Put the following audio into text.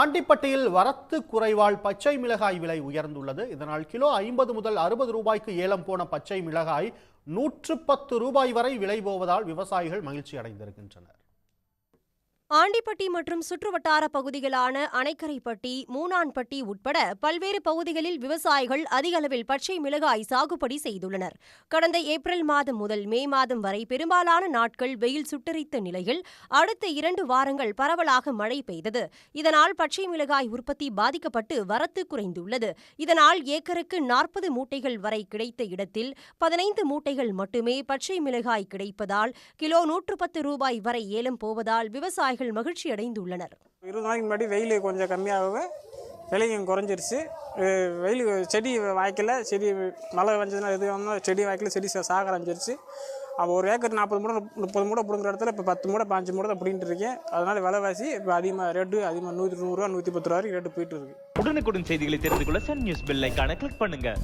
ஆண்டிப்பட்டியில் வரத்து குறைவால் பச்சை மிளகாய் விலை உயர்ந்துள்ளது. இதனால் கிலோ ஐம்பது முதல் அறுபது ரூபாய்க்கு ஏலம் போன பச்சை மிளகாய் நூற்று பத்து ரூபாய் வரை விலை போவதால் விவசாயிகள் மகிழ்ச்சி அடைந்திருக்கின்றனர் ஆண்டிப்பட்டி மற்றும் சுற்றுவட்டார பகுதிகளான அணைக்கரைப்பட்டி மூனான்பட்டி உட்பட பல்வேறு பகுதிகளில் விவசாயிகள் அதிக அளவில் பச்சை மிளகாய் சாகுபடி செய்துள்ளனர். கடந்த ஏப்ரல் மாதம் முதல் மே மாதம் வரை பெரும்பாலான நாட்கள் வெயில் சுட்டரித்த நிலையில் அடுத்த இரண்டு வாரங்கள் பரவலாக மழை பெய்தது. இதனால் பச்சை மிளகாய் உற்பத்தி பாதிக்கப்பட்டு வரத்து குறைந்துள்ளது. இதனால் ஏக்கருக்கு நாற்பது மூட்டைகள் வரை கிடைத்த இடத்தில் பதினைந்து மூட்டைகள் மட்டுமே பச்சை மிளகாய் கிடைப்பதால் கிலோ நூற்று பத்து ரூபாய் வரை ஏலம் போவதால் விவசாயிகள் மகிழ்ச்சி அடைந்துள்ளனர் இருபது நாளைக்கு முன்னாடி வெயில் கொஞ்சம் கம்மியாகவே விலையும் குறைஞ்சிருச்சு. வெயில் செடி வாய்க்கல செடி மழை வந்ததுன்னா எது வந்தால் செடி வாய்க்கல செடி சா- சாக ஆரம்பிச்சிருச்சு அப்போ ஒரு ஏக்கர் நாற்பது மூடை முப்பது மூடை பிடுங்குற இடத்துல இப்போ பத்து மூடை பாஞ்சு மூடை தான் பிடிங்கிட்டு இருக்கேன். அதனால விலைவாசி இப்போ அதிகமாக ரேட்டு அதிகமாக நூற்றி நூறுரூவா நூற்றி பத்து ரூபா வரைக்கும் ரேட்டு போயிட்டு இருக்கு. உடனுக்குடன் செய்திகளை தெரிந்து கொள்ள சன் நியூஸ் பெல் ஐகானை கிளிக் பண்ணுங்க.